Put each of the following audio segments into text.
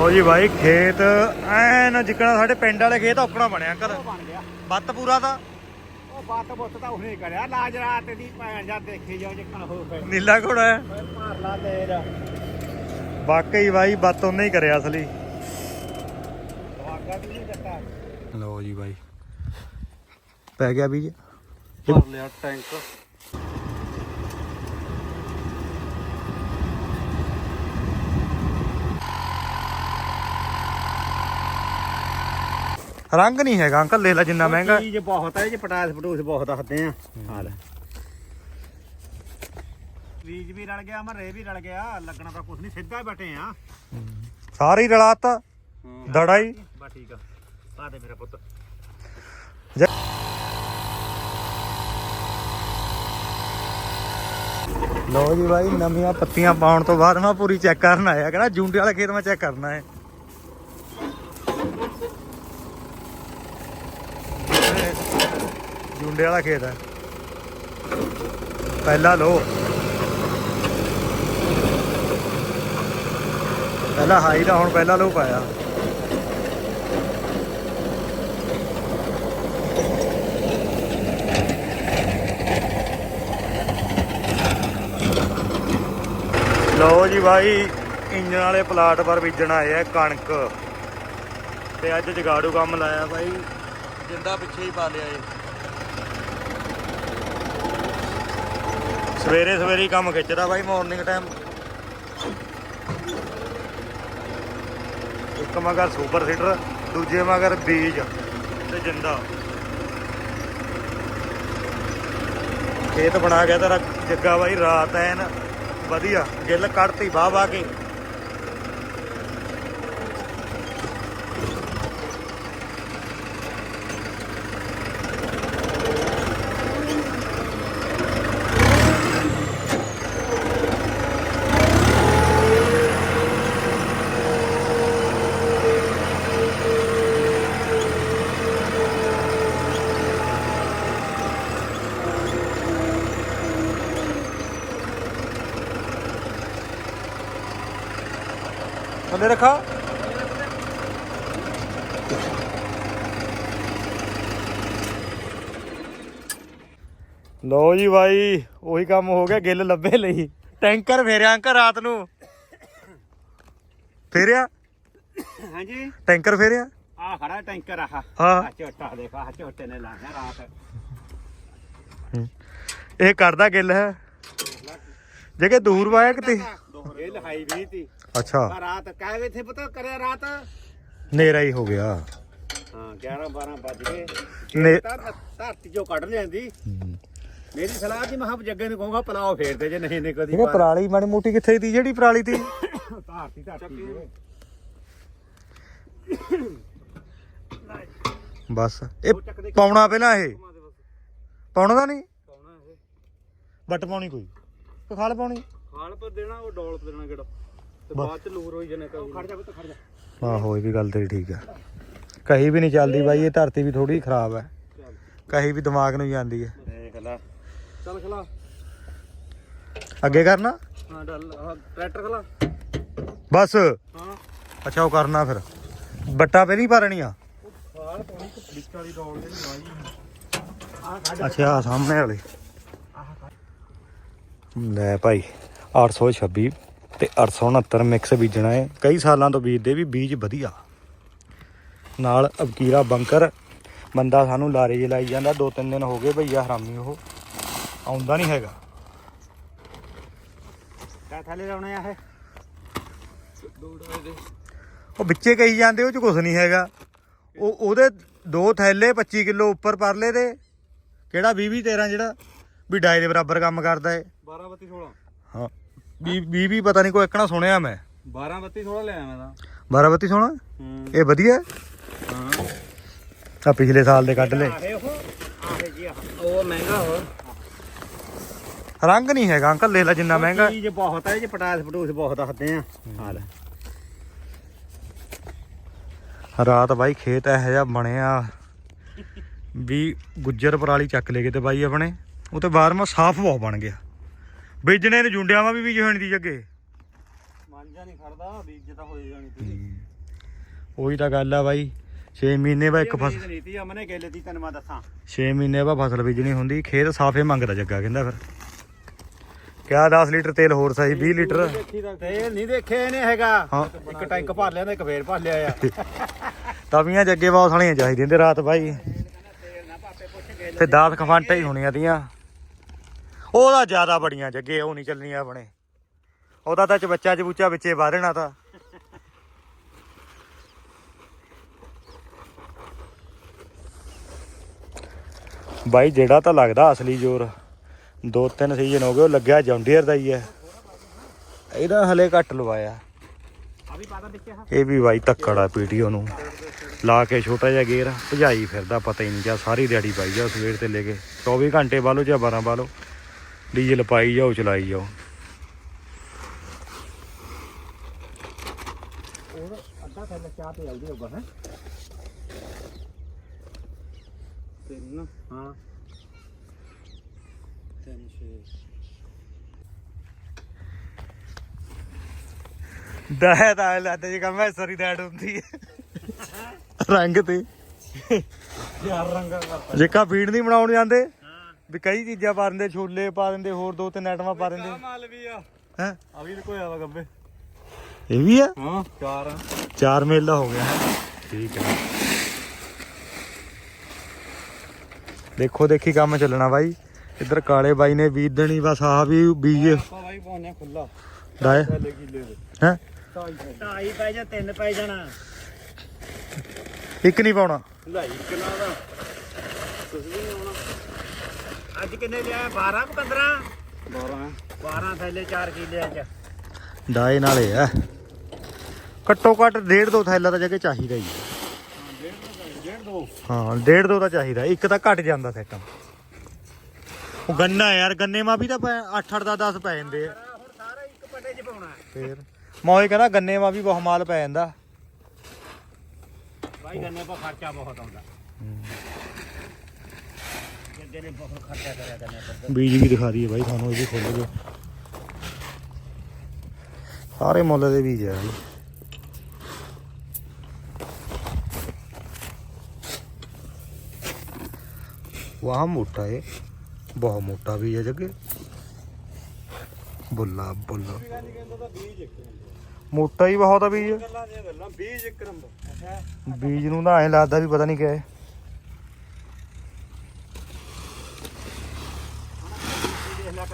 ਲਓ ਜੀ ਬਾਈ ਖੇਤ ਐਨ ਜਿੱਕਣਾ ਸਾਡੇ ਪਿੰਡ ਵਾਲੇ ਖੇਤ ਔਕਣਾ ਬਣਿਆ ਬਣ ਗਿਆ। ਬੱਤ ਪੂਰਾ ਤਾਂ? ਉਹ ਬੱਤ ਬੁੱਤ ਤਾਂ ਉਹਨੇ ਕਰਿਆ। ਲਾਜ ਰਾਤ ਦੀ ਭੈਣ ਜਾ ਦੇਖੀ ਜਾਓ ਜਿੱਕਣ ਹੋ ਪਏ ਨੀਲਾ ਘੋੜਾ ਹੈ। ਮਾਰ ਲਾ ਤੇਰ। ਵਾਕਈ ਬਾਈ ਬੱਤ ਉਹਨੇ ਹੀ ਕਰਿਆ ਅਸਲੀ। ਵਾਗਾ ਵੀ ਨਹੀਂ ਦਿੱਤਾ। ਲਓ ਜੀ ਬਾਈ। ਪੈ ਗਿਆ ਬੀਜ। ਭਰ ਲਿਆ ਟੈਂਕ। ਰੰਗ ਨਹੀਂ ਹੈਗਾ ਅੰਕਲ ਲੈ ਲੈ ਜਿੰਨਾ ਮਹਿੰਗਾ। ਚੀਜ਼ ਬਹੁਤ ਹੈ ਜੇ ਪਟਾਸ ਪਟੂਸ ਬਹੁਤ ਦੱਸਦੇ ਆ। ਹਾਂ ਲੈ। ਬੀਜ ਵੀ ਰਲ ਗਿਆ ਮਰੇ ਵੀ ਰਲ ਗਿਆ ਲੱਗਣਾ ਤਾਂ ਕੁਛ ਨਹੀਂ ਸਿੱਧਾ ਬਟੇ ਆ। ਸਾਰੇ ਹੀ ਰਲਾਤਾ ਦੜਾ ਹੀ ਬਾ ਠੀਕ ਆ ਆ ਦੇ ਮੇਰਾ ਪੁੱਤ। ਲਓ ਜੀ ਬਾਈ ਨਵੀਆਂ ਪੱਤੀਆਂ ਪਾਉਣ ਤੋਂ ਬਾਅਦ ਮੈਂ ਪੂਰੀ ਚੈੱਕ ਕਰਨ ਆਇਆ ਕਹਿੰਦਾ ਜੂੰਡੇ ਵਾਲੇ ਖੇਤ ਮੈਂ ਚੈੱਕ ਕਰਨਾ ਹੈ। ਜੂੰਡੇ ਵਾਲਾ ਖੇਤ ਹੈ। ਪਹਿਲਾ ਲੋ। ਪਹਿਲਾ ਹਾਈ ਦਾ ਹੁਣ ਪਹਿਲਾ ਲੋ ਪਾਇਆ। ਲਓ ਜੀ ਬਾਈ, ਇੰਜਣ ਵਾਲੇ ਪਲਾਟ ਪਰ ਬੀਜਣ ਆਏ ਆ ਕਣਕ। ਤੇ ਅੱਜ ਜਗਾੜੂ ਕੰਮ ਲਾਇਆ ਬਾਈ। ਜਿੰਦਾ ਪਿੱਛੇ ਹੀ ਪਾ ਲਿਆ ਏ ਸਵੇਰੇ ਸਵੇਰੇ ਹੀ ਕੰਮ ਖਿੱਚਦਾ ਬਾਈ ਮਾਰਨਿੰਗ ਟਾਈਮ ਇੱਕ ਮਗਰ ਸੁਪਰ ਸੀਡਰ ਦੂਜੇ ਮਗਰ ਬੀਜ ਤੇ ਜਿੰਦਾ। ਖੇਤ ਬਣਾ ਗਿਆ ਤੇਰਾ, ਜੱਗਾ ਬਾਈ, ਰਾਤ ਐਨ ਵਧੀਆ, ਗਿੱਲ ਕੱਢਤੀ ਵਾਹ ਵਾਹ ਕੇ। ਥੱਲੇ ਰੱਖਾ। ਲੋ ਜੀ ਬਾਈ ਉਹੀ ਕੰਮ ਹੋ ਗਿਆ ਗਿੱਲ ਲੱਭੇ ਲਈ। ਟੈਂਕਰ ਫੇਰਿਆ ਅੰਕਰ ਰਾਤ ਨੂੰ। ਫੇਰਿਆ? ਹਾਂਜੀ। ਟੈਂਕਰ ਫੇਰਿਆ? ਆ ਖੜਾ ਟੈਂਕਰ ਆਹ। ਹਾਂ। ਆ ਝੋਟਾ ਦੇਖ ਆ ਝੋਟੇ ਨੇ ਲਾਇਆ ਰਾਤ। ਇਹ ਕਰਦਾ ਗਿੱਲ ਹੈ। ਜੇ ਕਿ ਦੂਰ ਵਾਇਆ ਕਿਤੇ? ਇਹ ਲਹਾਈ ਵੀ ਤੀ। ਅੱਛਾ। ਰਾਤ ਕਾਹਵੇ ਥੇ ਪਤਾ ਕਰਿਆ ਰਾਤ। ਨੇਰਾ ਹੀ ਹੋ ਗਿਆ। ਹਾਂ 11 12 ਵੱਜ ਗਏ। ਨੇ- ਤਾਂ ਧਰਤੀ ਚੋਂ ਕੱਢ ਲਿਆਂਦੀ। ਮੇਰੀ ਸਲਾਹ ਜੀ ਮਹਾਂ ਜੱਗੇ ਨੂੰ ਕਹੂੰਗਾ ਪਲਾਓ ਫੇਰਦੇ ਜੇ ਨਹੀਂ ਨਹੀਂ ਕਦੀ ਇਹ ਪਰਾਲੀ ਮਾੜੀ ਮੋਟੀ ਕਿੱਥੇ ਦੀ ਜਿਹੜੀ ਪਰਾਲੀ ਤੀ? ਧਰਤੀ ਧਰਤੀ ਜੇ। ਬਸ। ਇਹ ਪਾਉਣਾ ਪਹਿਲਾਂ ਇਹ। ਪਾਉਣਾ ਤਾਂ ਨਹੀਂ? ਪਾਉਣਾ ਇਹ। ਬੱਟ ਪਾਉਣੀ ਕੋਈ। ਕਿ ਖਾਲ ਪਾਉਣੀ? ਖਾਲ ਪਰ ਦੇਣਾ ਉਹ ਡੋਲ ਪਰ ਦੇਣਾ ਕਿਹੜਾ? ਤੇ ਬਸ। ਬਾਅਦ ਚ ਲੂਰ ਹੋਈ ਜਨੇ ਕਹੂ ਖੜ ਜਾ ਪੁੱਤ ਖੜ ਜਾ। ਆਹੋ ਇਹ ਵੀ ਗੱਲ ਤੇਰੀ ਠੀਕ ਆ। ਕਹੀ ਵੀ ਨਹੀਂ ਚੱਲਦੀ ਬਾਈ ਇਹ ਧਰਤੀ ਵੀ ਥੋੜੀ ਖਰਾਬ ਹੈ ਕਹੀ ਵੀ ਦਿਮਾਗ ਨੂੰ ਜਾਂਦੀ ਹੈ ਦੇਖ ਲੈ। ਚੱਲ ਖਲਾ। ਅੱਗੇ ਕਰਨਾ? ਹਾਂ ਡਲ ਆਹ ਟਰੈਕਟਰ ਖਲਾ। ਬਸ। ਹਾਂ। ਅੱਛਾ ਉਹ ਕਰਨਾ ਫਿਰ। ਬੱਟਾ ਪਹਿਲੀ ਲਾਈ ਆ ਅੱਛਾ ਆਹ ਸਾਹਮਣੇ ਵਾਲੇ। ਲੈ ਭਾਈ 826 ਤੇ 869 ਮਿਕਸ ਬੀਜਣਾ ਹੈ ਕਈ ਸਾਲਾਂ ਤੋਂ ਬੀਜਦੇ ਵੀ ਬੀਜ ਵਧੀਆ। ਨਾਲ ਅਬਕੀਰਾ ਬੰਕਰ। ਬੰਦਾ ਸਾਨੂੰ ਲਾਰੇ ਜੇ ਲਾਈ ਜਾਂਦਾ ਦੋ ਤਿੰਨ ਦਿਨ ਹੋ ਗਏ ਭਈਆ ਹਰਾਮੀ ਉਹ। ਆਉਂਦਾ ਨਹੀਂ ਹੈਗਾ। ਕਾ ਥੱਲੇ ਲਾਉਣੇ ਆ ਇਹ? ਉਹ ਵਿੱਚੇ ਕਹੀ ਜਾਂਦੇ ਉਹ ਚ ਕੁਝ ਨਹੀਂ ਹੈਗਾ। ਉਹ ਉਹਦੇ ਦੋ ਥੈਲੇ 25 ਕਿਲੋ ਉੱਪਰ ਪਰਲੇ ਦੇ। ਕਿਹੜਾ 20 20 13 ਜਿਹੜਾ? ਵੀ ਡਾਈ ਦੇ ਬਰਾਬਰ ਕੰਮ ਕਰਦਾ ਏ। 12 ਬੱਤੀ 16 ਹਾਂ। 20 20 ਪਤਾ ਨਹੀਂ ਕੋਈ ਇੱਕਣਾ ਸੁਣਿਆ ਮੈਂ। 12 ਬੱਤੀ 16 ਲੈ ਆਇਆ ਮੈਂ ਤਾਂ 12 ਬੱਤੀ ਸੋਣਾ ਹੂੰ। ਇਹ ਵਧੀਆ? ਹਾਂ ਆ ਪਿਛਲੇ ਸਾਲ ਦੇ ਕੱਢ ਲਏ। ਆਹੇ ਉਹ ਆਹੇ ਜੀ ਆਹ। ਉਹ ਮਹਿੰਗਾ ਹੋ ਰੰਗ ਨਹੀਂ ਹੈਗਾ ਅੰਕਲ ਲੈ ਲੈ ਜਿੰਨਾ ਮਹਿੰਗਾ। ਚੀਜ਼ ਬਹੁਤ ਹੈ ਜੇ ਪਟਾਸ ਪਟੂਸ ਬਹੁਤ ਦੱਸਦੇ ਆ। ਹਾਂ ਲੈ। ਰਾਤ ਬਾਈ ਖੇਤ ਇਹੋ ਜਿਹਾ ਬਣਿਆ। ਵੀ ਗੁੱਜਰ ਪਰਾਲੀ ਚੱਕ ਲੈ ਗਏ ਤੇ ਬਾਈ ਆਪਣੇ ਉਹ ਤੇ ਬਾਹਰਮਾ ਸਾਫ਼ ਬਹੁਤ ਬਣ ਗਿਆ। ਬੀਜਣੇ ਨੇ ਜੁੰਡਿਆਂ ਵਾ ਵੀ ਬੀਜ ਹੋਣੀ ਦੀ ਜੱਗੇ। ਮਨ ਜਾ ਨਹੀਂ ਖੜਦਾ ਬੀਜ ਤਾਂ ਹੋਈ ਜਾਣੀ ਤੀ। ਉਹੀ ਤਾਂ ਗੱਲ ਆ ਬਾਈ 6 ਮਹੀਨੇ ਬਾਅਦ ਇੱਕ ਫਸਲ ਫਸਲ ਨੀਤੀ ਅਮਨੇ ਗੇਲੇ ਦੀ ਤੈਨੂੰ ਮੈਂ ਦੱਸਾਂ। 6 ਮਹੀਨੇ ਬਾਅਦ ਫਸਲ ਬੀਜਣੀ ਹੁੰਦੀ ਖੇਤ ਸਾਫੇ ਮੰਗਦਾ ਜੱਗਾ ਕਹਿੰਦਾ ਫਿਰ। ਕਿਆ 10 ਲੀਟਰ ਤੇਲ ਹੋਰ ਸਹੀ 20 ਲੀਟਰ? ਤੇਲ ਨਹੀਂ ਦੇਖਿਆ ਇਹਨੇ ਹੈਗਾ। ਇੱਕ ਟੈਂਕ ਭਰ ਲਿਆ ਤੇ ਇੱਕ ਫੇਰ ਭਰ ਲਿਆ ਆ। ਤਵੀਆਂ ਜੱਗੇ ਬਹੁਤ ਸਾਲੀਆਂ ਚਾਹੀਦੀਆਂ ਤੇ ਰਾਤ ਬਾਈ। ਨਾ ਤੇ 10 ਖਫਾਂਟਾਂ ਹੀ ਹੋਣੀਆਂ ਦੀਆਂ ਉਹਦਾ ਜ਼ਿਆਦਾ ਬੜੀਆਂ ਜੱਗੇ, ਉਹ ਨਹੀਂ ਚੱਲਣੀਆਂ ਆਪਣੇ। ਉਹਦਾ ਤਾਂ ਚਬੱਚਾ ਚਬੂਚਾ ਵਿੱਚੇ ਬਾਹਰਣਾ ਤਾਂ। ਬਾਈ, ਜਿਹੜਾ ਤਾਂ ਲੱਗਦਾ ਅਸਲੀ ਜ਼ੋਰ, ਦੋ ਤਿੰਨ ਸੀਜ਼ਨ ਹੋ ਗਏ, ਉਹ ਲੱਗਿਆ ਜੌਂਡੀਅਰ ਦਾ ਹੀ ਹੈ। ਇਹਦਾ ਹਲੇ ਘੱਟ ਲਵਾਇਆ। ਇਹ ਵੀ ਬਾਈ ਧੱਕੜ ਆ ਪੀਟੀਓ ਨੂੰ। ਲਾ ਕੇ ਛੋਟਾ ਜਿਹਾ ਗੇਅਰ, ਭਜਾਈ ਫਿਰਦਾ, ਪਤਾ ਹੀ ਨਹੀਂ ਜਾਂ ਸਾਰੀ ਦਿਹਾੜੀ ਪਾਈ ਜਾਓ ਸਵੇਰ ਤੇ ਲੈ ਕੇ। 24 ਘੰਟੇ ਬਾਲੋ ਜਾਂ 12 ਬਾਲੋ। ਡੀਜ਼ਲ ਪਾਈ ਜਾਓ ਚਲਾਈ ਜਾਓ। ਉਹ ਅੱਧਾ ਥੈਲਾ ਚਾਹ ਤੇ ਜਲਦੀ ਹੋਗਾ ਹੈ? ਤਿੰਨ ਹਾਂ। ਤਿੰਨ ਛੇ। ਦਹ ਤਾਂ ਲੱਗਦਾ ਜੀ ਕੰਮ ਹੈ ਸਰੀ ਦੈਡ ਹੁੰਦੀ ਹੈ। ਰੰਗ ਤੇ। ਯਾਰ ਰੰਗਾ ਕਰਤਾ। ਜੇਕਾ ਫੀਡ ਨਹੀਂ ਬਣਾਉਣ ਜਾਂਦੇ ਵੀ ਕਈ ਚੀਜ਼ਾਂ ਪਾ ਦਿੰਦੇ ਛੋਲੇ ਪਾ ਦਿੰਦੇ ਹੋਰ ਦੋ ਤਿੰਨ ਆਈਟਮਾਂ ਪਾ ਦਿੰਦੇ। ਮਾਲ ਵੀ ਆ। ਹੈ? ਆ ਵੀ ਕੋਈ ਆਵਾ ਗੱਬੇ। ਇਹ ਵੀ ਆ? ਹਾਂ ਚਾਰ ਆ। ਚਾਰ ਮੇਲ ਦਾ ਹੋ ਗਿਆ। ਠੀਕ ਹੈ। ਦੇਖੋ ਦੇਖੀ ਕੰਮ ਚੱਲਣਾ ਬਾਈ। ਇੱਧਰ ਕਾਲੇ ਬਾਈ ਨੇ ਬੀਜ ਦੇਣੀ ਬਸ ਆਹ ਵੀ ਬੀਜ। ਆਪਾਂ ਬਾਈ ਪਾਉਣੇ ਖੁੱਲਾ ਕਿੱਲੇ ਦੇ। ਹੈ? ਢਾਈ ਪੈ ਜਾ ਤਿੰਨ ਪੈ ਜਾਣਾ। ਇੱਕ ਨਹੀਂ ਪਾਉਣਾ। ਲਾਈ ਕਿੰਨਾ ਦਾ। ਕੁਝ ਵੀ ਨਹੀਂ ਆਉਣਾ। ਅੱਜ ਕਿੰਨੇ ਲਿਆ? 12 ਕਿ 15 12 12 ਥੈਲੇ 4 ਕਿੱਲੇ ਚ ਡਾਏ ਨਾਲੇ ਆ। ਘੱਟੋ ਘੱਟ ਡੇਢ ਦੋ ਥੈਲਾ ਤਾਂ ਜਗੇ ਚਾਹੀਦਾ ਹੀ ਹੈ। ਡੇਢ ਦੋ ਹਾਂ ਡੇਢ ਦੋ ਤਾਂ ਚਾਹੀਦਾ। ਇੱਕ ਤਾਂ ਘਟ ਜਾਂਦਾ ਸੈਟਮ ਉਹ ਗੰਨਾ ਯਾਰ ਗੰਨੇ ਮਾ ਵੀ ਤਾਂ 8 8 ਦਾ 10 ਪੈ ਜਾਂਦੇ ਆ। ਹੁਣ ਸਾਰਾ ਇੱਕ ਪੱਟੇ ਚ ਪਾਉਣਾ। ਫੇਰ। ਮੌਜ ਕਹਿੰਦਾ ਗੰਨੇ ਮਾ ਵੀ ਬਹੁਤ ਮਾਲ ਪੈ ਜਾਂਦਾ। ਬਾਈ ਗੰਨੇ ਪਾ ਖਰਚਾ ਬਹੁਤ ਆਉਂਦਾ। ਨੇ ਬਹੁਤ ਖਰਚਾ ਕਰਿਆ ਬੀਜ ਵੀ ਦਿਖਾ ਦਈਏ ਬਾਈ ਤੁਹਾਨੂੰ ਇਹ ਵੀ ਖੋਲ ਕੇ ਸਾਰੇ ਮੁੱਲ ਦੇ ਬੀਜ ਆ ਵਾਹ ਮੋਟਾ ਹੈ ਬਹੁਤ ਮੋਟਾ ਬੀਜ ਹੈ ਜੱਗੇ। ਬੁੱਲਾ ਬੁੱਲਾ। ਮੋਟਾ ਹੀ ਬਹੁਤ ਆ ਬੀਜ। ਬੀਜ ਇੱਕ ਨੰਬਰ। ਅੱਛਾ ਬੀਜ ਨੂੰ ਤਾਂ ਐਂ ਲੱਗਦਾ ਵੀ ਪਤਾ ਨਹੀਂ ਕਿਆ ਹੈ ਦੇਖ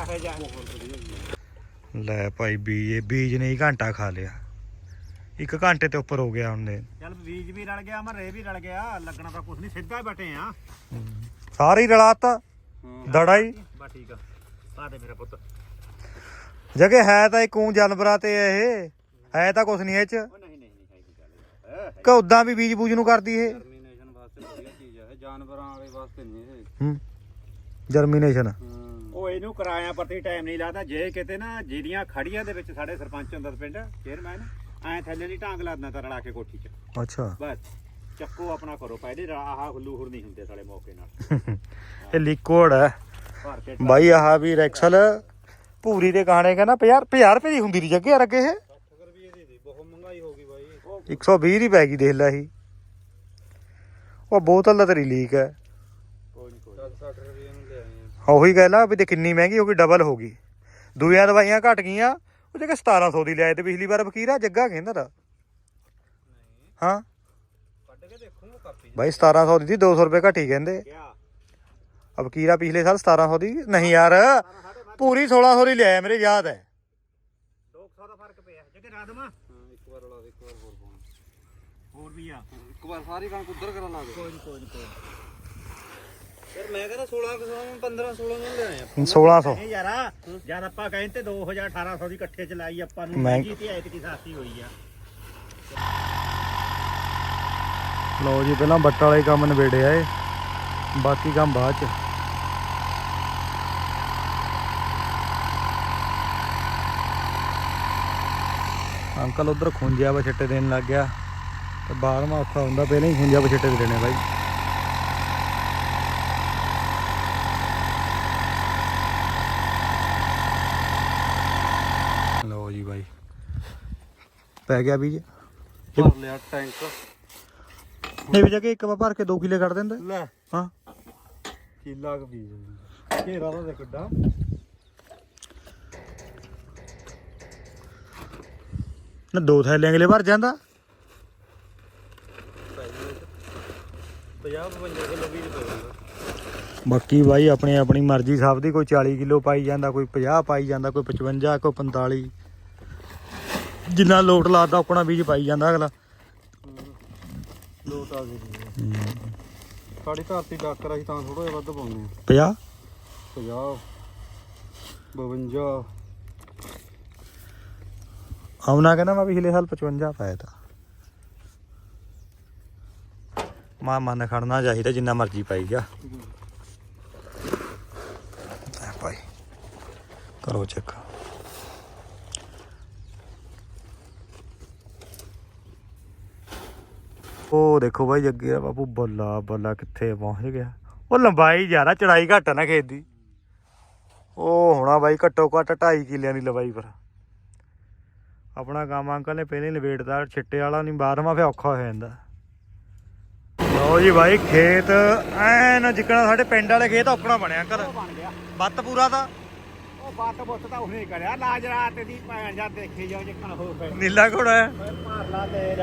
ਲੈ ਭਾਈ ਬੀਜ ਇਹ ਬੀਜ ਨੇ ਹੀ ਘੰਟਾ ਖਾ ਲਿਆ। ਇੱਕ ਘੰਟੇ ਤੇ ਉੱਪਰ ਹੋ ਗਿਆ ਉਹਨੇ ਚੱਲ ਬੀਜ ਵੀ ਰਲ ਗਿਆ ਮਰੇ ਵੀ ਰਲ ਗਿਆ ਲੱਗਣਾ ਤਾਂ ਕੁਝ ਨਹੀਂ ਸਿੱਧਾ ਹੀ ਬਟੇ ਆ। ਸਾਰੇ ਹੀ ਰਲਾਤਾ ਦੜਾ ਹੀ। ਬਾ ਠੀਕ ਆ ਆ ਦੇ ਮੇਰਾ ਪੁੱਤ। ਜਗੇ ਹੈ ਤਾਂ ਇੱਕ ਊਂ ਜਾਨਵਰਾਂ ਤੇ ਇਹ ਹੈ ਤਾਂ ਕੁਛ ਨਹੀਂ ਇਹ ਚ। ਕਿ ਉਦਾਂ ਵੀ ਬੀਜ ਬੂਜ ਨੂੰ ਕਰਦੀ ਇਹ? ਟਰਮੀਨੇਸ਼ਨ ਵਾਸਤੇ ਵਧੀਆ ਚੀਜ਼ ਹੈ ਜਾਨਵਰਾਂ ਵਾਲੇ ਵਾਸਤੇ ਨਹੀਂ ਇਹ। ਹੂੰ। ਜਰਮੀਨੇਸ਼ਨ ਉਹ ਇਹਨੂੰ ਕਿਰਾਇਆ ਪ੍ਰਤੀ ਟਾਈਮ ਨਹੀਂ ਲੱਗਦਾ ਜੇ ਕਿਤੇ ਨਾ ਜਿਹੜੀਆਂ ਖੜੀਆਂ ਦੇ ਵਿੱਚ ਸਾਡੇ ਸਰਪੰਚ ਹੁੰਦਾ ਸੀ ਪਿੰਡ ਚੇਅਰਮੈਨ ਐ ਥੱਲੇ ਨਹੀਂ ਢਾਂਗ ਲਾਦਣਾ ਤਾਂ ਰਲਾ ਕੇ ਕੋਠੀ 'ਚ। ਅੱਛਾ। ਬਸ ਚੱਕੋ ਆਪਣਾ ਕਰੋ ਪਹਿਲੇ ਆਹ ਹੁੱਲੂ ਹੁਰ ਨਹੀਂ ਹੁੰਦੇ ਸਾਲੇ ਮੌਕੇ ਨਾਲ। ਇਹ ਲਿਕੁਇਡ ਹੈ। ਭਰ ਬਾਈ ਆਹ ਵੀ ਰੈਕਸਲ ਪੂਰੀ ਦੇ ਕਹਾਣੇ ਕਹਿੰਦਾ 50 50 ਰੁਪਏ ਦੀ ਹੁੰਦੀ ਦੀ ਜੱਗੇ ਯਾਰ ਅੱਗੇ ਇਹ। ਰੁਪਏ ਦੀ ਦੀ ਬਹੁਤ ਮਹਿੰਗਾਈ ਹੋ ਗਈ ਬਾਈ। ਉਹ 120 ਦੀ ਪੈ ਗਈ ਦੇਖ ਲੈ ਹੀ ਉਹ ਬੋਤਲ ਦਾ ਤੇਰੀ ਲੀਕ ਹੈ ਕੋਈ ਨਹੀਂ ਕੋਈ 60 ਰੁਪਏ ਨੂੰ ਲੈ ਆਏ ਉਹੀ ਕਹਿ ਲਾ ਵੀ ਤੇ ਕਿੰਨੀ ਮਹਿੰਗੀ ਹੋ ਗਈ ਡਬਲ ਹੋ ਗਈ। ਦੂਜੀਆਂ ਦਵਾਈਆਂ ਘਟ ਗਈਆਂ ਉਹ ਜਗ੍ਹਾ 1700 ਦੀ ਲਿਆਏ ਤੇ ਪਿਛਲੀ ਵਾਰ ਵਕੀਰਾ ਜੱਗਾ ਕਹਿੰਦਾ ਤਾ। ਹਾਂ? ਕੱਢ ਕੇ ਦੇਖੂਗਾ ਕਾਪੀ ਬਾਈ 1700 ਦੀ ਸੀ 200 ਰੁਪਏ ਘਟੀ ਕਹਿੰਦੇ। ਕਿਆ ਅਬ ਵਕੀਰਾ ਪਿਛਲੇ ਸਾਲ 1700 ਦੀ। ਨਹੀਂ ਯਾਰ ਪੂਰੀ 1600 ਦੀ ਲਿਆਇਆ ਮੇਰੇ ਯਾਦ ਹੈ। 200 ਦਾ ਫ਼ਰਕ ਪਿਆ ਜੇ ਰਾਦਮਾ ਇੱਕ ਵਾਰ ਲਾ ਦੇ ਇੱਕ ਵਾਰ ਹੋਰ ਪਾਉਣਾ ਹੋਰ ਵੀ ਆ ਇੱਕ ਵਾਰ ਸਾਰੀ ਕਣਕ ਉਧਰ ਕਰਾ ਲਾ ਦੇ। ਕੋਈ ਨਹੀਂ ਕੋਈ ਨਹੀਂ ਕੋਈ ਯਾਰ ਮੈਂ ਕਹਿੰਦਾ 16 ਕਿਸਮ 15 16 ਨੂੰ ਲੈ ਆਏ 1600 ਨਹੀਂ ਯਾਰਾ ਜਦ ਆਪਾਂ ਕਹਿੰਦੇ 2000 1800 ਦੀ ਇਕੱਠੇ ਚ ਲਾਈ ਆਪਾਂ ਨੂੰ। ਮੈਂ- ਮਹਿੰਗੀ ਤੇ ਐਤਕੀ ਸਸਤੀ ਹੋਈ ਆ। ਲਓ ਜੀ ਪਹਿਲਾਂ ਬੱਟ ਵਾਲੇ ਕੰਮ ਨਿਬੇੜਿਆ ਏ। ਬਾਕੀ ਕੰਮ ਬਾਅਦ ਚ। ਅੰਕਲ ਉਧਰ ਖੁੰਝਿਆ ਵਾ ਛਿੱਟੇ ਦੇਣ ਲੱਗ ਗਿਆ। ਤੇ ਬਾਹਰਵਾਂ ਔਖਾ ਹੁੰਦਾ ਪਹਿਲਾਂ ਹੀ ਖੁੰਝਿਆ ਵਾ ਛਿੱਟੇ ਦੇ ਦੇਣੇ ਬਾਈ। ਪੈ ਗਿਆ ਬੀਜ। ਭਰ ਲਿਆ ਟੈਂਕ। ਇਹ ਵੀ ਜਗ੍ਹਾ ਇੱਕ ਵਾਰ ਭਰ ਕੇ 2 ਕਿਲੇ ਕੱਢ ਦਿੰਦਾ। ਲੈ। ਹਾਂ। ਕਿੱਲਾ ਕੁ ਬੀਜ ਘੇਰਾ ਦਾ ਕਿੱਡਾ ਨਾ ਦੋ ਥੈਲੇ ਅਗਲੇ ਭਰ ਜਾਂਦਾ। 50 55 ਕਿਲੋ ਬੀਜ ਪਏਗਾ ਬਾਕੀ ਬਾਈ ਆਪਣੀ ਆਪਣੀ ਮਰਜ਼ੀ ਸਭ ਦੀ ਕੋਈ 40 ਕਿਲੋ ਪਾਈ ਜਾਂਦਾ ਕੋਈ 50 ਪਾਈ ਜਾਂਦਾ ਕੋਈ 55 ਕੋਈ 45 ਜਿੰਨਾ ਲੋਟ ਲਾਦਾ ਆਪਣਾ ਬੀਜ ਪਾਈ ਜਾਂਦਾ ਅਗਲਾ। ਲੋਟ ਆ ਗਈ ਸਾਡੀ ਧਰਤੀ ਡਾਕਰ ਅਸੀਂ ਤਾਂ ਥੋੜਾ ਜਿਹਾ ਵੱਧ ਪਾਉਂਦੇ ਆ 50 50 52 ਆਉਣਾ ਕਹਿੰਦਾ ਮੈਂ ਪਿਛਲੇ ਸਾਲ 55 ਪਾਇਆ ਤਾ। ਮਾ ਮਨ ਖੜਨਾ ਚਾਹੀਦਾ ਜਿੰਨਾ ਮਰਜ਼ੀ ਪਾਈ ਜਾ। ਭਾਈ ਕਰੋ ਚੈੱਕ। ਉਹ ਦੇਖੋ ਭਾਈ ਅੱਗੇ ਆ ਬਾਪੂ ਬੱਲਾ ਬੱਲਾ ਕਿੱਥੇ ਪਹੁੰਚ ਗਿਆ। ਉਹ ਲੰਬਾਈ ਜ਼ਿਆਦਾ ਚੜਾਈ ਘੱਟ ਨਾ ਖੇਤ ਦੀ। ਉਹ ਹੋਣਾ ਬਾਈ ਘੱਟੋ ਘੱਟ 2.5 ਕਿੱਲਿਆਂ ਦੀ ਲੰਬਾਈ ਪਰ। ਆਪਣਾ ਕੰਮ ਅੰਕਲ ਨੇ ਪਹਿਲੇ ਲਵੇਟਦਾ ਛਿੱਟੇ ਵਾਲਾ ਨਹੀਂ ਬਾਰਵਾਂ ਫੇ ਔਖਾ ਹੋ ਜਾਂਦਾ। ਲਓ ਜੀ ਭਾਈ ਖੇਤ ਐਨ ਜਿੱਕਣਾ ਸਾਡੇ ਪਿੰਡ ਵਾਲੇ ਖੇਤ ਔਕਣਾ ਬਣਿਆ ਅੰਕਲ। ਬੱਤ ਪੂਰਾ ਤਾਂ। ਉਹ ਬੱਤ ਬੁੱਤ ਤਾਂ ਉਹਨੇ ਕਰਿਆ ਲਾਜ ਰਾਤ ਦੀ ਭੈਣ ਜਾ ਦੇਖੀ ਜਾਓ ਜਿੱਕਣ ਹੋ ਪਏ ਨੀਲਾ ਘੋੜਾ ਹੈ। ਮਾਰ ਲਾ ਤੇਰ।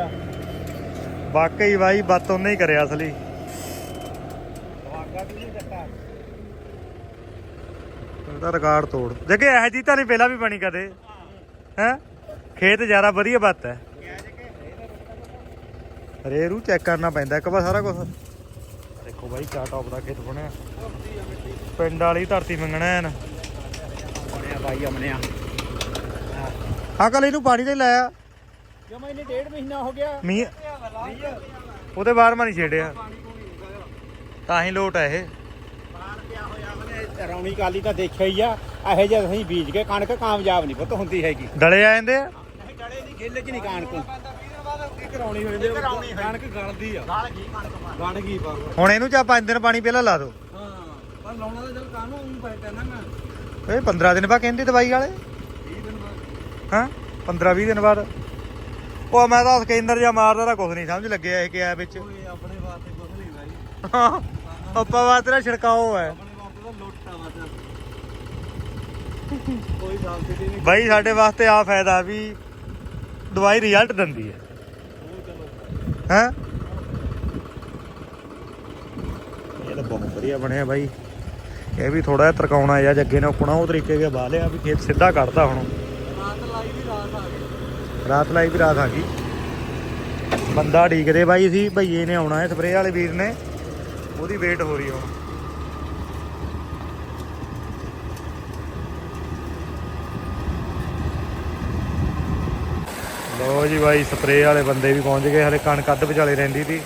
ਵਾਕਈ ਭਾਈ ਬੱਤ ਉਹਨੇ ਹੀ ਕਰਿਆ ਅਸਲੀ। ਉਹਦਾ ਰਿਕਾਰਡ ਤੋੜ। ਜੱਗੇ ਇਹ ਜੀ ਤਾਂ ਨਹੀਂ ਪਹਿਲਾਂ ਵੀ ਬਣੀ ਕਦੇ। ਹੈ? ਖੇਤ ਜ਼ਿਆਦਾ ਵਧੀਆ ਬੱਤ ਹੈ। ਰੇਰੂ ਚੈੱਕ ਕਰਨਾ ਪੈਂਦਾ ਇੱਕ ਵਾਰ ਸਾਰਾ ਕੁਝ ਦੇਖੋ ਭਾਈ ਕਿਆ ਟੌਪ ਦਾ ਖੇਤ ਬਣਿਆ। ਪਿੰਡ ਵਾਲੀ ਧਰਤੀ ਮੰਗਣਾ ਐਨ ਬਣਿਆ ਬਾਈ ਅਮਨਿਆ। ਆ ਕੱਲ ਇਹਨੂੰ ਪਾਣੀ ਤੇ ਲਾਇਆ ਜਮਾ ਇਹਨੇ ਡੇਢ ਮਹੀਨਾ ਹੋ ਗਿਆ। ਮੀਂਹ ਉਹਦੇ ਬਾਅਦ ਮਾ ਨਹੀਂ ਛੇੜਿਆ। ਤਾਂ ਹੀ ਲੋਟ ਹੈ ਇਹ। ਬਾਹਰ ਪਿਆ ਹੋਇਆ ਉਹਨੇ ਰੌਣੀ ਕਾਲੀ ਤਾਂ ਦੇਖਿਆ ਹੀ ਆ ਇਹੋ ਜਿਹਾ ਅਸੀਂ ਬੀਜ ਕੇ ਕਣਕ ਕਾਮਯਾਬ ਨਹੀਂ ਪੁੱਤ ਹੁੰਦੀ ਹੈਗੀ। ਡਲੇ ਆ ਜਾਂਦੇ ਆ? ਨਹੀਂ ਡਲੇ ਦੀ ਗਿੱਲ ਚ ਨਹੀਂ ਕਣਕ। ਕਰਾਉਣੀ ਹੋ ਜਾਂਦੀ ਕਰਾਉਣੀ ਹੋਈ। ਕਣਕ ਗਲਦੀ ਆ। ਗਾਲ ਗਈ ਕਣਕ ਗਣ ਗਈ ਪਰ ਹੁਣ ਇਹਨੂੰ ਚਾ 5 ਦਿਨ ਪਾਣੀ ਪਹਿਲਾਂ ਲਾ ਦੋ ਹਾਂ ਪਰ ਲਾਉਣਾ ਤਾਂ ਚੱਲ ਕਾਹਨੂੰ ਉਹ ਪੈ ਪੈਣਾ ਮੈਂ? ਇਹ 15 ਦਿਨ ਬਾਅਦ ਕਹਿੰਦੇ ਦਵਾਈ ਵਾਲੇ। 20 ਦਿਨ ਬਾਅਦ। ਹਾਂ 15 20 ਦਿਨ ਬਾਅਦ। ਉਹ ਮੈਂ ਤਾਂ ਸਕੇਂਦਰ ਜਾਂ ਮਾਰਦਾ ਤਾਂ ਕੁਝ ਨਹੀਂ ਸਮਝ ਲੱਗਿਆ ਇਹ ਕਿਆ ਵਿੱਚ। ਓਏ ਆਪਣੇ ਵਾਸਤੇ ਕੁਝ ਨਹੀਂ ਭਾਈ ਹਾਂ ਆਪਾਂ ਵਾਸਤੇ ਨਾ ਛਿੜਕਾਓ ਹੈ। ਆਪਣੇ ਵਾਸਤੇ ਤਾਂ ਲੁੱਟਾ ਵਾ ਕੋਈ ਸਬਸਿਡੀ ਨਹੀਂ ਬਾਈ ਸਾਡੇ ਵਾਸਤੇ ਆ ਫਾਇਦਾ ਵੀ ਦਵਾਈ ਰਿਜ਼ਲਟ ਦਿੰਦੀ ਹੈ। ਹੈ? ਇਹ ਤਾਂ ਬਹੁਤ ਵਧੀਆ ਬਣਿਆ ਬਾਈ। ਇਹ ਵੀ ਥੋੜਾ ਜਿਹਾ ਤਰਕਾਉਣਾ ਜਾਂ ਜੱਗੇ ਨੇ ਆਪਣਾ ਉਹ ਤਰੀਕੇ ਕੇ ਬਾਹ ਲਿਆ ਵੀ ਖੇਤ ਸਿੱਧਾ ਕੱਢਦਾ ਹੁਣ। ਰਾਤ ਲਾਈ ਵੀ ਰਾਤ ਆ ਗਈ। ਰਾਤ ਲਾਈ ਵੀ ਰਾਤ ਆ ਗਈ। ਬੰਦਾ ਢੀਕਦੇ ਬਾਈ ਸੀ, ਭਈਏ ਨੇ ਆਉਣਾ ਹੈ ਸਪਰੇਅ ਵਾਲੇ ਵੀਰ ਨੇ। ਉਹਦੀ ਵੇਟ ਹੋ ਰਹੀ ਹੁਣ। ਲੋ ਜੀ ਬਾਈ, ਸਪਰੇਅ ਵਾਲੇ ਬੰਦੇ ਵੀ ਪਹੁੰਚ ਗਏ, ਹਲੇ ਕਣਕ ਅੱਧ ਵਿਚਾਲੇ ਰਹਿੰਦੀ ਸੀ।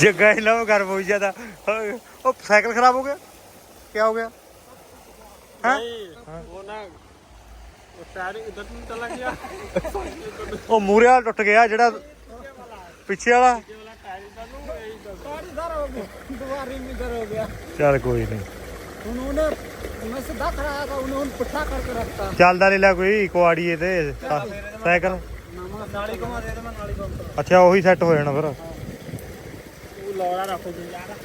ਜੇ ਇਹਨਾਂ ਨੂੰ ਗਰਮ ਹੋਈ ਜਾਂਦਾ ਉਹ ਸਾਈਕਲ ਖਰਾਬ ਹੋ ਗਿਆ? ਕੀ ਹੋ ਗਿਆ? ਉਹ ਮੂਰੇ ਵਾਲਾ ਟੁੱਟ ਗਿਆ ਜਿਹੜਾ ਪਿੱਛੇ ਵਾਲਾ। ਚੱਲ ਕੋਈ ਨਹੀਂ। ਉਹਨੇ ਮੈਂ ਸਿੱਧਾ ਖੜਾਇਆ ਤਾਂ ਉਹਨੇ ਹੁਣ ਪੁੱਠਾ ਕਰਕੇ ਰੱਖਤਾ। ਚੱਲਦਾ ਲੈ ਲੈ ਕੋਈ ਕੁਆੜੀਏ ਤੇ। ਸਾਈਕਲ। ਨਾਲੀ ਘੁਮਾ ਦੇ ਤੇ ਮੈਂ ਨਾਲੀ ਘੁਮਾ। ਅੱਛਾ ਉਹੀ ਸੈੱਟ ਹੋ ਜਾਣਾ ਫਿਰ। รอแล้วเราไปดูยาแล้ว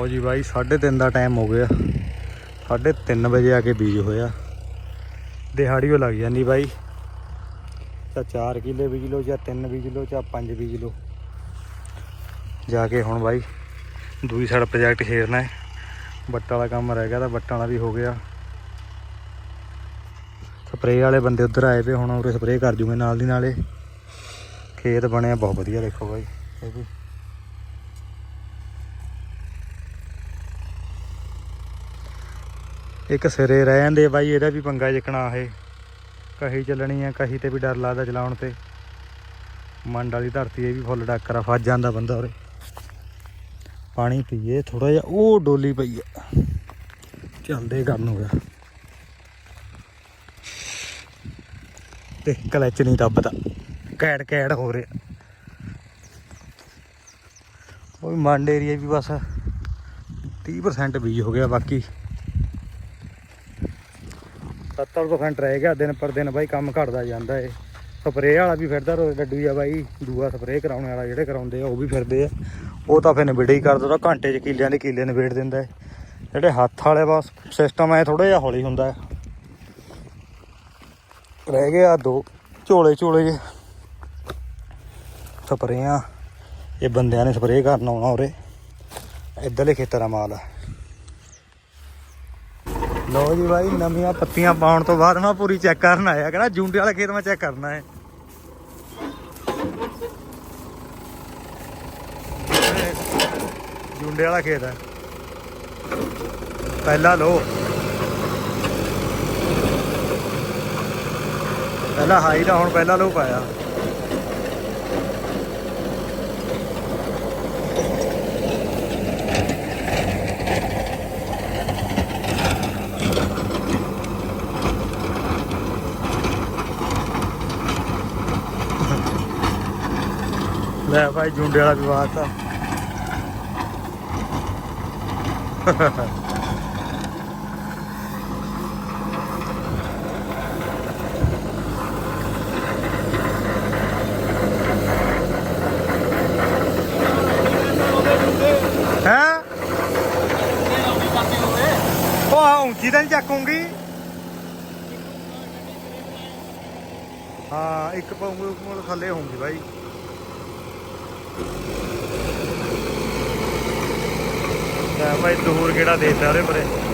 ਲਓ ਜੀ ਬਾਈ 3:30 ਦਾ ਟਾਈਮ ਹੋ ਗਿਆ। 3:30 ਵਜੇ ਆ ਕੇ ਬੀਜ ਹੋਇਆ। ਦਿਹਾੜੀ ਉਹ ਲੱਗ ਜਾਂਦੀ ਬਾਈ। ਚਾ 4 ਕਿੱਲੇ ਬੀਜ ਲਓ ਜਾਂ 3 ਬੀਜ ਲਓ ਜਾਂ 5 ਬੀਜ ਲਓ। ਜਾ ਕੇ ਹੁਣ ਬਾਈ ਦੂਜੀ ਸਾਈਡ ਪ੍ਰੋਜੈਕਟ ਖੇਰਨਾ ਹੈ। ਬੱਟਾਂ ਵਾਲਾ ਕੰਮ ਰਹਿ ਗਿਆ ਤਾਂ ਬੱਟਾਂ ਵਾਲਾ ਵੀ ਹੋ ਗਿਆ। ਸਪਰੇਅ ਵਾਲੇ ਬੰਦੇ ਉੱਧਰ ਆਏ ਪਏ, ਹੁਣ ਉਰੇ ਸਪਰੇਅ ਕਰ ਜੂਗੇ ਨਾਲ ਦੀ ਨਾਲੇ। ਖੇਤ ਬਣਿਆ ਬਹੁਤ ਵਧੀਆ ਦੇਖੋ ਬਾਈ। ਇਹ ਵੀ ਇੱਕ ਸਿਰੇ ਰਹਿ ਜਾਂਦੇ ਬਾਈ, ਇਹਦਾ ਵੀ ਪੰਗਾ ਜਿਕਣਾ ਇਹ। ਕਹੀ ਚੱਲਣੀ ਆ, ਕਹੀ ਤੇ ਵੀ ਡਰ ਲੱਗਦਾ ਚਲਾਉਣ ਤੇ। ਮੰਡ ਵਾਲੀ ਧਰਤੀ ਇਹ ਵੀ ਫੁੱਲ ਡਾਕਰਾ ਫਸ ਜਾਂਦਾ ਬੰਦਾ ਉਰੇ। ਪਾਣੀ ਪੀਏ ਥੋੜਾ ਜਿਹਾ, ਉਹ ਡੋਲੀ ਪਈ ਆ। ਚੱਲਦੇ ਕੰਮ ਹੋ ਗਿਆ। ਤੇ ਕਲਚ ਨਹੀਂ ਦੱਬਦਾ। ਕੈੜ ਕੈੜ ਹੋ ਰਿਹਾ। ਉਹ ਵੀ ਮੰਡ ਏਰੀਆ ਵੀ ਬਸ 30% ਬੀਜ ਹੋ ਗਿਆ, ਬਾਕੀ 70% ਰਹਿ ਗਿਆ, ਦਿਨ ਪਰ ਦਿਨ ਬਾਈ ਕੰਮ ਘਟਦਾ ਜਾਂਦਾ ਏ। ਸਪਰੇਅ ਵਾਲਾ ਵੀ ਫਿਰਦਾ ਰੋਜ਼ ਡੱਡੂ ਆ ਬਾਈ, ਦੂਆ ਸਪਰੇਅ ਕਰਾਉਣ ਵਾਲਾ ਜਿਹੜੇ ਕਰਾਉਂਦੇ ਆ, ਉਹ ਵੀ ਫਿਰਦੇ ਆ। ਉਹ ਤਾਂ ਫਿਰ ਨਿਬੇੜੇ ਹੀ ਕਰ ਦਿੰਦਾ ਘੰਟੇ 'ਚ ਕਿੱਲਿਆਂ ਦੇ ਕਿੱਲੇ ਨਿਬੇੜ ਦਿੰਦਾ ਜਿਹੜੇ ਹੱਥ ਵਾਲੇ ਬਸ ਸਿਸਟਮ ਐ ਥੋੜਾ ਜਿਹਾ ਹੌਲੀ ਹੁੰਦਾ ਰਹਿ ਗਏ ਆ ਦੋ ਝੋਲੇ ਝੋਲੇ ਜੇ। ਸਪਰੇਆਂ, ਇਹ ਬੰਦਿਆਂ ਨੇ ਸਪਰੇਅ ਕਰਨ ਆਉਣਾ ਉਰੇ। ਇੱਧਰਲੇ ਖੇਤਰ ਦਾ ਮਾਲ। ਲੋ ਜੀ ਬਾਈ, ਨਵੀਆਂ ਪੱਤੀਆਂ ਪਾਉਣ ਤੋਂ ਬਾਅਦ ਮੈਂ ਪੂਰੀ ਚੈੱਕ ਕਰਨ ਆਇਆ, ਕਹਿੰਦਾ ਜੂੰਡੇ ਵਾਲਾ ਖੇਤ ਮੈਂ ਚੈੱਕ ਕਰਨਾ ਹੈ। ਜੁੰਡੇ ਵਾਲਾ ਖੇਤ ਹੈ। ਪਹਿਲਾ ਲੋ ਪਹਿਲਾ ਹਾਈ ਦਾ ਹੁਣ ਪਹਿਲਾ ਲੋ ਪਾਇਆ। ਲੈ ਭਾਈ ਜੁੰਡੇ ਵਾਲਾ ਵਿਵਾਦ ਤਾਂ। ਹੈ? ਉਹ ਆ ਤਾਂ ਨਹੀਂ ਚੱਕੂਗੀ ਹਾਂ, ਇੱਕ ਪਾਉਂਗੇ ਉਹ ਥੱਲੇ ਹੋਊਗੀ ਬਾਈ। ਲੈ ਭਾਈ ਦੂਰ ਕਿਹੜਾ ਦੇਤਾ ਉਹਦੇ ਪਰੇ।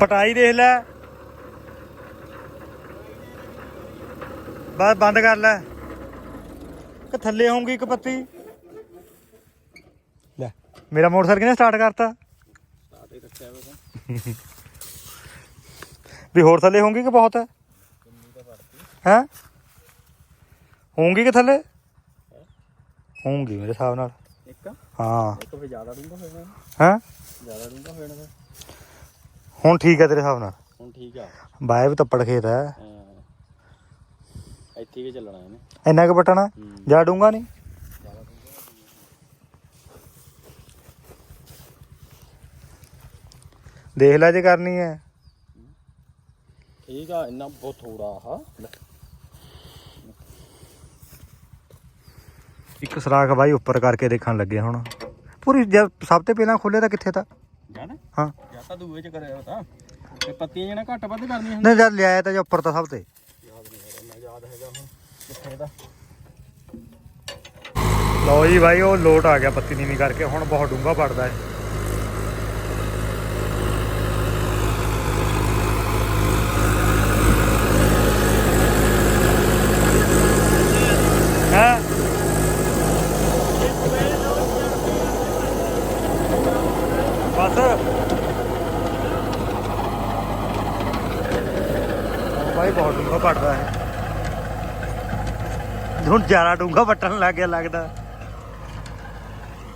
ਪਟਾਈ ਦੇਖ ਲੈ। ਬਸ ਬੰਦ ਕਰ ਲੈ। ਕਿ ਥੱਲੇ ਹੋਊਗੀ ਇੱਕ ਪੱਤੀ। ਲੈ। ਮੇਰਾ ਮੋਟਰਸਾਈਕਲ ਕਿਹਨੇ ਸਟਾਰਟ ਕਰਤਾ? ਆਟੇ ਰੱਖਿਆ ਵੇ ਵੀ ਹੋਰ ਥੱਲੇ ਹੋਊਗੀ ਕਿ ਬਹੁਤ? ਹੈ? ਹੈ ਹੋਊਗੀ ਕਿ ਥੱਲੇ? ਹੋਊਗੀ ਮੇਰੇ ਹਿਸਾਬ ਨਾਲ। ਇੱਕ? ਹਾਂ। ਇੱਕ ਫੇ ਜ਼ਿਆਦਾ ਡੂੰਗਾ ਹੋਣਾ ਹੈ? ਜ਼ਿਆਦਾ ਡੂੰਗਾ ਹੋਣਾ ਫਿਰ। ਹੁਣ ਠੀਕ ਹੈ ਤੇਰੇ ਹਿਸਾਬ ਨਾਲ? ਹੁਣ ਠੀਕ ਆ। ਬਾਏ ਵੀ ਤੱਪੜ ਖੇਤ ਹੈ ਹਾਂ। ਇੱਥੇ ਹੀ ਚੱਲਣਾ ਇਹਨੇ। ਇੰਨਾ ਕੁ ਬਟਣਾ ਹੂੰ। ਜਾ ਡੂੰਗਾ ਨਹੀਂ? ਦੇਖ ਲੈ ਜੇ ਕਰਨੀ ਹੈ। ਠੀਕ ਆ ਇੰਨਾ ਬਹੁਤ ਥੋੜਾ ਆ। ਇੱਕ ਸਰਾਖ ਬਾਈ ਉੱਪਰ ਕਰਕੇ ਦੇਖਣ ਲੱਗੇ ਹੁਣ। ਪੂਰੀ ਜਦ ਸਭ ਤੋਂ ਪਹਿਲਾਂ ਖੋਲੇ ਤਾਂ ਕਿੱਥੇ ਤਾਂ? ਜਾਣਾ ਹਾਂ। ਜਾਂ ਤਾਂ ਦੂਏ ਚ ਕਰਿਆ ਤਾਂ। ਤੇ ਪੱਤੀਆਂ ਜਿਹੜਾ ਘੱਟ ਵੱਧ ਕਰਨੀਆਂ ਨਹੀਂ ਜਦ ਲਿਆਇਆ ਤਾਂ ਜੇ ਉੱਪਰ ਤਾਂ ਸਭ ਤੇ। ਯਾਦ ਨਹੀਂ ਹੈਗਾ ਇੰਨਾ ਯਾਦ ਹੈਗਾ ਹੁਣ। ਕਿੱਥੇ ਦਾ? ਲਓ ਜੀ ਬਾਈ ਉਹ ਲੋਟ ਆ ਗਿਆ ਪੱਤੀ ਨੀਵੀਂ ਕਰਕੇ। ਹੁਣ ਬਹੁਤ ਡੂੰਘਾ ਪੜਦਾ ਹੈ ਬਸ ਬਾਈ ਬਹੁਤ ਡੂੰਘਾ ਪੜਦਾ ਹੈ ਜ਼ਿਆਦਾ ਡੂੰਘਾ ਪੱਟਣ ਲੱਗ ਗਿਆ ਲੱਗਦਾ।